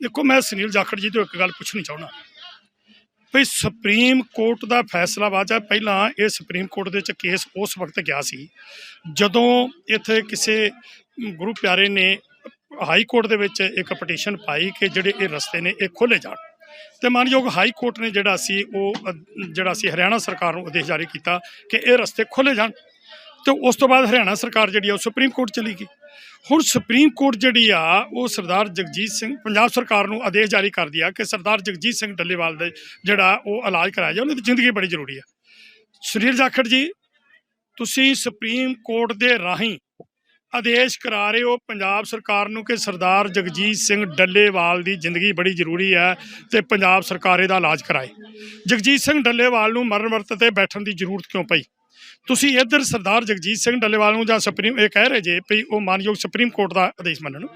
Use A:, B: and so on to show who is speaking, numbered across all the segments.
A: ਦੇਖੋ, ਮੈਂ ਸੁਨੀਲ ਜਾਖੜ ਜੀ ਤੋਂ ਇੱਕ ਗੱਲ ਪੁੱਛਣੀ ਚਾਹੁੰਦਾ। ਵੀ ਸੁਪਰੀਮ ਕੋਰਟ ਦਾ ਫੈਸਲਾ ਬਾਅਦ ਪਹਿਲਾਂ ਇਹ ਸੁਪਰੀਮ ਕੋਰਟ ਦੇ ਵਿੱਚ ਕੇਸ ਉਸ ਵਕਤ ਗਿਆ ਸੀ, ਜਦੋਂ ਇੱਥੇ ਕਿਸੇ ਗੁਰੂ ਪਿਆਰੇ ਨੇ ਹਾਈ ਕੋਰਟ ਦੇ ਵਿੱਚ ਇੱਕ ਪਟੀਸ਼ਨ ਪਾਈ ਕਿ ਜਿਹੜੇ ਇਹ ਰਸਤੇ ਨੇ ਇਹ ਖੋਲੇ ਜਾਣ। ਤੇ ਮਾਨਯੋਗ ਹਾਈ ਕੋਰਟ ਨੇ ਜਿਹੜਾ ਸੀ, ਉਹ, ਜਿਹੜਾ ਸੀ ਹਰਿਆਣਾ ਸਰਕਾਰ ਨੂੰ ਆਦੇਸ਼ ਜਾਰੀ ਕੀਤਾ ਕਿ ਇਹ ਰਸਤੇ ਖੋਲੇ ਜਾਣ। ਤੇ ਉਸ ਤੋਂ ਬਾਅਦ ਹਰਿਆਣਾ ਸਰਕਾਰ ਜਿਹੜੀ ਆ, ਉਹ ਸੁਪਰੀਮ ਕੋਰਟ ਚਲੀ ਗਈ। ਹੁਣ ਸੁਪਰੀਮ ਕੋਰਟ ਜਿਹੜੀ ਆ, ਉਹ ਸਰਦਾਰ ਜਗਜੀਤ ਸਿੰਘ, ਪੰਜਾਬ ਸਰਕਾਰ ਨੂੰ ਆਦੇਸ਼ ਜਾਰੀ ਕਰਦੀ ਆ ਕਿ ਸਰਦਾਰ ਜਗਜੀਤ ਸਿੰਘ ਡੱਲੇਵਾਲ ਦਾ ਜਿਹੜਾ ਉਹ ਇਲਾਜ ਕਰਾਇਆ ਜਾਏ, ਉਹਨਾਂ ਦੀ ਜ਼ਿੰਦਗੀ ਬੜੀ ਜ਼ਰੂਰੀ ਆ। ਸੁਨੀਲ ਜਾਖੜ ਜੀ, ਤੁਸੀਂ ਸੁਪਰੀਮ ਕੋਰਟ ਦੇ ਰਾਹੀਂ ਆਦੇਸ਼ ਕਰਾ ਰਹੇ ਹੋ ਪੰਜਾਬ ਸਰਕਾਰ ਨੂੰ ਕਿ ਸਰਦਾਰ ਜਗਜੀਤ ਸਿੰਘ ਡੱਲੇਵਾਲ ਦੀ ਜ਼ਿੰਦਗੀ ਬੜੀ ਜ਼ਰੂਰੀ ਹੈ ਤੇ ਪੰਜਾਬ ਸਰਕਾਰ ਇਹਦਾ ਇਲਾਜ ਕਰਾਏ। ਜਗਜੀਤ ਸਿੰਘ ਡੱਲੇਵਾਲ ਨੂੰ ਮਰਨ ਵਰਤ ਤੇ ਬੈਠਣ ਦੀ ਜ਼ਰੂਰਤ ਕਿਉਂ ਪਈ? ਤੁਸੀਂ ਇੱਧਰ ਸਰਦਾਰ ਜਗਜੀਤ ਸਿੰਘ ਡੱਲੇਵਾਲ ਨੂੰ ਜਾਂ ਸੁਪਰੀਮ ਇਹ ਕਹਿ ਰਹੇ ਜੇ ਵੀ ਉਹ ਮਾਨਯੋਗ ਸੁਪਰੀਮ ਕੋਰਟ ਦਾ ਆਦੇਸ਼ ਮੰਨਣ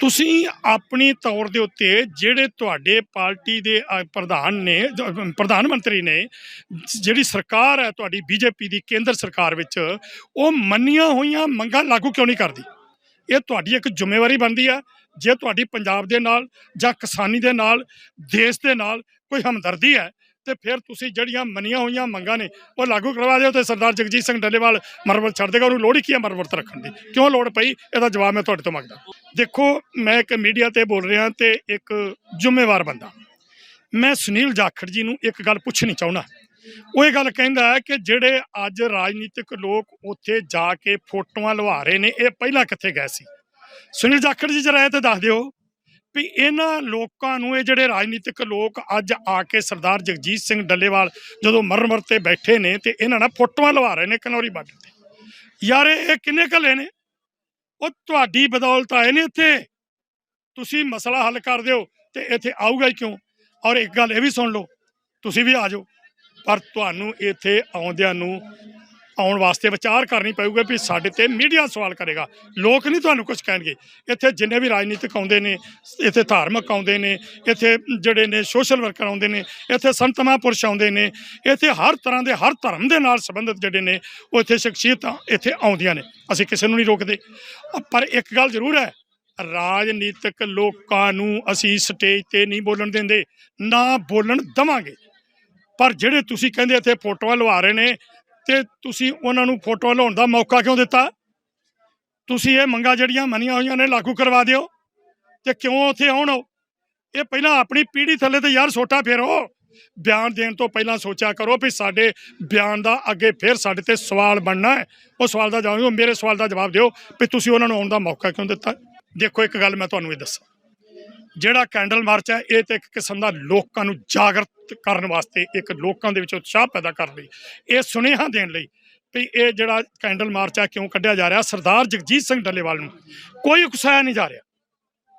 A: ਤੁਸੀਂ ਆਪਣੀ ਤੌਰ ਦੇ ਉੱਤੇ ਜਿਹੜੇ ਤੁਹਾਡੇ ਪਾਰਟੀ ਦੇ ਪ੍ਰਧਾਨ ਨੇ ਪ੍ਰਧਾਨ ਮੰਤਰੀ ਨੇ, ਜਿਹੜੀ ਸਰਕਾਰ ਹੈ ਤੁਹਾਡੀ ਬੀਜੇਪੀ ਦੀ, ਕੇਂਦਰ ਸਰਕਾਰ ਵਿੱਚ, ਉਹ ਮੰਨੀਆਂ ਹੋਈਆਂ ਮੰਗਾਂ ਲਾਗੂ ਕਿਉਂ ਨਹੀਂ ਕਰਦੀ? ਇਹ ਤੁਹਾਡੀ ਇੱਕ ਜ਼ਿੰਮੇਵਾਰੀ ਬਣਦੀ ਆ। ਜੇ ਤੁਹਾਡੀ ਪੰਜਾਬ ਦੇ ਨਾਲ ਜਾਂ ਕਿਸਾਨੀ ਦੇ ਨਾਲ, ਦੇਸ਼ ਦੇ ਨਾਲ ਕੋਈ ਹਮਦਰਦੀ ਹੈ ਤੇ ਫਿਰ ਤੁਸੀਂ ਜਿਹੜੀਆਂ ਮੰਨੀਆਂ ਹੋਈਆਂ ਮੰਗਾਂ ਨੇ ਉਹ ਲਾਗੂ ਕਰਵਾ ਦਿਓ ਤੇ ਸਰਦਾਰ ਜਗਜੀਤ ਸਿੰਘ ਡੱਲੇਵਾਲ ਮਰਵਤ ਛੱਡ ਦੇਗਾ, ਉਹਨੂੰ ਲੋੜ ਹੀ ਕੀ ਹੈ ਮਰਵਤ ਰੱਖਣ ਦੀ? ਕਿਉਂ ਲੋੜ ਪਈ? ਇਹਦਾ ਜਵਾਬ ਮੈਂ ਤੁਹਾਡੇ ਤੋਂ ਮੰਗਦਾ। ਦੇਖੋ, ਮੈਂ ਇੱਕ ਮੀਡੀਆ ਤੇ ਬੋਲ ਰਿਹਾ ਤੇ ਇੱਕ ਜ਼ਿੰਮੇਵਾਰ ਬੰਦਾ। ਮੈਂ ਸੁਨੀਲ ਜਾਖੜ ਜੀ ਨੂੰ ਇੱਕ ਗੱਲ ਪੁੱਛਣੀ ਚਾਹੁੰਦਾ। ਉਹ ਇਹ ਗੱਲ ਕਹਿੰਦਾ ਹੈ ਕਿ ਜਿਹੜੇ ਅੱਜ ਰਾਜਨੀਤਿਕ ਲੋਕ ਉੱਥੇ ਜਾ ਕੇ ਫੋਟੋਆਂ ਲਵਾ ਰਹੇ ਨੇ, ਇਹ ਪਹਿਲਾਂ ਕਿੱਥੇ ਗਏ ਸੀ? ਸੁਨੀਲ ਜਾਖੜ ਜੀ ਜਰਾ ਇਹ ਤੇ ਦੱਸ ਦਿਓ। ਵੀ ਇਹਨਾਂ ਲੋਕਾਂ ਨੂੰ, ਇਹ ਜਿਹੜੇ ਰਾਜਨੀਤਿਕ ਲੋਕ ਅੱਜ ਆ ਕੇ ਸਰਦਾਰ ਜਗਜੀਤ ਸਿੰਘ ਡੱਲੇਵਾਲ ਜਦੋਂ ਮਰਨ ਤੇ ਬੈਠੇ ਨੇ ਤੇ ਇਹਨਾਂ ਨਾਲ ਫੋਟੋਆਂ ਲਵਾ ਰਹੇ ਨੇ ਕਨੌਰੀ ਬਾਰਡਰ ਤੇ। ਯਾਰ ਇਹ ਕਿੰਨੇ ਘੱਲੇ ਨੇ? ਉਹ ਤੁਹਾਡੀ ਬਦੌਲਤ ਆਏ ਨੇ ਇੱਥੇ। ਤੁਸੀਂ ਮਸਲਾ ਹੱਲ ਕਰ ਦਿਓ ਤੇ ਇੱਥੇ ਆਊਗਾ ਹੀ ਕਿਉਂ? ਔਰ ਇੱਕ ਗੱਲ ਇਹ ਵੀ ਸੁਣ ਲਓ, ਤੁਸੀਂ ਵੀ ਆ ਜਾਓ, ਪਰ ਤੁਹਾਨੂੰ ਇੱਥੇ ਆਉਂਦਿਆਂ ਨੂੰ ਆਉਣ ਵਾਸਤੇ ਵਿਚਾਰ ਕਰਨੀ ਪਊਗਾ ਵੀ ਸਾਡੇ ਤੇ ਮੀਡੀਆ ਸਵਾਲ ਕਰੇਗਾ। ਲੋਕ ਨਹੀਂ ਤੁਹਾਨੂੰ ਕੁਝ ਕਹਿਣਗੇ। ਇੱਥੇ ਜਿੰਨੇ ਵੀ ਰਾਜਨੀਤਿਕ ਆਉਂਦੇ ਨੇ, ਇੱਥੇ ਧਾਰਮਿਕ ਆਉਂਦੇ ਨੇ, ਇੱਥੇ ਜਿਹੜੇ ਨੇ ਸੋਸ਼ਲ ਵਰਕਰ ਆਉਂਦੇ ਨੇ, ਇੱਥੇ ਸੰਤ ਮਹਾਂਪੁਰਸ਼ ਆਉਂਦੇ ਨੇ, ਇੱਥੇ ਹਰ ਤਰ੍ਹਾਂ ਦੇ, ਹਰ ਧਰਮ ਦੇ ਨਾਲ ਸੰਬੰਧਿਤ ਜਿਹੜੇ ਨੇ, ਉਹ ਇੱਥੇ ਸ਼ਖਸੀਅਤਾਂ ਇੱਥੇ ਆਉਂਦੀਆਂ ਨੇ। ਅਸੀਂ ਕਿਸੇ ਨੂੰ ਨਹੀਂ ਰੋਕਦੇ। ਪਰ ਇੱਕ ਗੱਲ ਜ਼ਰੂਰ ਹੈ, ਰਾਜਨੀਤਿਕ ਲੋਕਾਂ ਨੂੰ ਅਸੀਂ ਸਟੇਜ ਤੇ ਨਹੀਂ ਬੋਲਣ ਦਿੰਦੇ, ਨਾ ਬੋਲਣ ਦਵਾਂਗੇ। ਪਰ ਜਿਹੜੇ ਤੁਸੀਂ ਕਹਿੰਦੇ ਇੱਥੇ ਫੋਟੋਆਂ ਲਵਾ ਰਹੇ ਨੇ ਤੇ ਤੁਸੀਂ ਉਹਨਾਂ ਨੂੰ ਫੋਟੋ ਲਾਉਣ ਦਾ ਮੌਕਾ ਕਿਉਂ ਦਿੱਤਾ? ਤੁਸੀਂ ਇਹ ਮੰਗਾਂ ਜਿਹੜੀਆਂ ਮੰਨੀਆਂ ਹੋਈਆਂ ਨੇ ਲਾਗੂ ਕਰਵਾ ਦਿਓ ਤੇ ਕਿਉਂ ਉੱਥੇ ਆਉਣ? ਇਹ ਪਹਿਲਾਂ ਆਪਣੀ ਪੀੜ੍ਹੀ ਥੱਲੇ ਤੇ ਯਾਰ ਸੋਟਾ ਫੇਰੋ। ਬਿਆਨ ਦੇਣ ਤੋਂ ਪਹਿਲਾਂ ਸੋਚਿਆ ਕਰੋ ਵੀ ਸਾਡੇ ਬਿਆਨ ਦਾ ਅੱਗੇ ਫਿਰ ਸਾਡੇ ਤੇ ਸਵਾਲ ਬਣਨਾ ਹੈ। ਉਹ ਸਵਾਲ ਦਾ ਜਵਾਬ ਮੇਰੇ ਸਵਾਲ ਦਾ ਜਵਾਬ ਦਿਓ ਵੀ ਤੁਸੀਂ ਉਹਨਾਂ ਨੂੰ ਆਉਣ ਦਾ ਮੌਕਾ ਕਿਉਂ ਦਿੱਤਾ? ਦੇਖੋ ਇੱਕ ਗੱਲ ਮੈਂ ਤੁਹਾਨੂੰ ਇਹ ਦੱਸਾਂ। ਜਿਹੜਾ ਕੈਂਡਲ ਮਾਰਚ ਹੈ, ਇਹ ਤੇ ਇੱਕ ਕਿਸਮ ਦਾ ਲੋਕਾਂ ਨੂੰ ਜਾਗਰਤ ਕਰਨ ਵਾਸਤੇ ਇੱਕ ਲੋਕਾਂ ਦੇ ਵਿੱਚ ਉਤਸ਼ਾਹ ਪੈਦਾ ਕਰਨ ਲਈ, ਇਹ ਸੁਨੇਹਾ ਦੇਣ ਲਈ ਵੀ ਇਹ ਜਿਹੜਾ ਕੈਂਡਲ ਮਾਰਚ ਹੈ, ਕਿਉਂ ਕੱਢਿਆ ਜਾ ਰਿਹਾ? ਸਰਦਾਰ ਜਗਜੀਤ ਸਿੰਘ ਡੱਲੇਵਾਲ ਨੂੰ ਕੋਈ ਉਕਸਾਇਆ ਨਹੀਂ ਜਾ ਰਿਹਾ।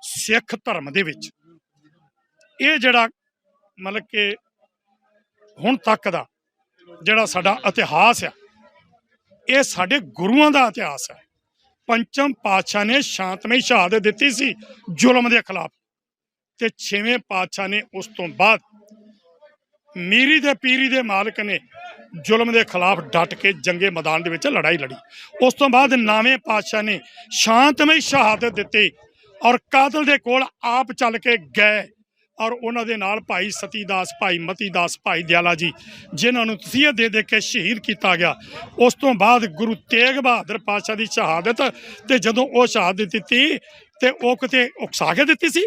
A: ਸਿੱਖ ਧਰਮ ਦੇ ਵਿੱਚ ਇਹ ਜਿਹੜਾ ਮਤਲਬ ਕਿ ਹੁਣ ਤੱਕ ਦਾ ਜਿਹੜਾ ਸਾਡਾ ਇਤਿਹਾਸ ਆ, ਇਹ ਸਾਡੇ ਗੁਰੂਆਂ ਦਾ ਇਤਿਹਾਸ ਹੈ। ਪੰਚਮ ਪਾਤਸ਼ਾਹ ਨੇ ਸ਼ਾਂਤਮਈ ਸ਼ਹਾਦਤ ਦਿੱਤੀ ਸੀ ਜ਼ੁਲਮ ਦੇ ਖਿਲਾਫ। ਤੇ ਛੇਵੇਂ ਪਾਤਸ਼ਾਹ ਨੇ ਉਸ ਤੋਂ ਬਾਅਦ ਮੀਰੀ ਦੇ ਪੀਰੀ ਦੇ ਮਾਲਕ ਨੇ ਜ਼ੁਲਮ ਦੇ ਖਿਲਾਫ ਡਟ ਕੇ ਜੰਗੇ ਮੈਦਾਨ ਦੇ ਵਿੱਚ ਲੜਾਈ ਲੜੀ। ਉਸ ਤੋਂ ਬਾਅਦ ਨਾਵੇਂ ਪਾਤਸ਼ਾਹ ਨੇ ਸ਼ਾਂਤਮਈ ਸ਼ਹਾਦਤ ਦਿੱਤੀ ਔਰ ਕਾਤਲ ਦੇ ਕੋਲ ਆਪ ਚੱਲ ਕੇ ਗਏ ਔਰ ਉਹਨਾਂ ਦੇ ਨਾਲ ਭਾਈ ਸਤੀਦਾਸ, ਭਾਈ ਮਤੀਦਾਸ, ਭਾਈ ਦਿਆਲਾ ਜੀ, ਜਿਨ੍ਹਾਂ ਨੂੰ ਤਸੀਹਤ ਦੇ ਦੇ ਕੇ ਸ਼ਹੀਦ ਕੀਤਾ ਗਿਆ। ਉਸ ਤੋਂ ਬਾਅਦ ਗੁਰੂ ਤੇਗ ਬਹਾਦਰ ਪਾਤਸ਼ਾਹ ਦੀ ਸ਼ਹਾਦਤ ਤੇ ਜਦੋਂ ਉਹ ਸ਼ਹਾਦਤ ਦਿੱਤੀ ਤੇ ਉਹ ਕਿਤੇ ਉਕਸਾ ਕੇ ਦਿੱਤੀ ਸੀ?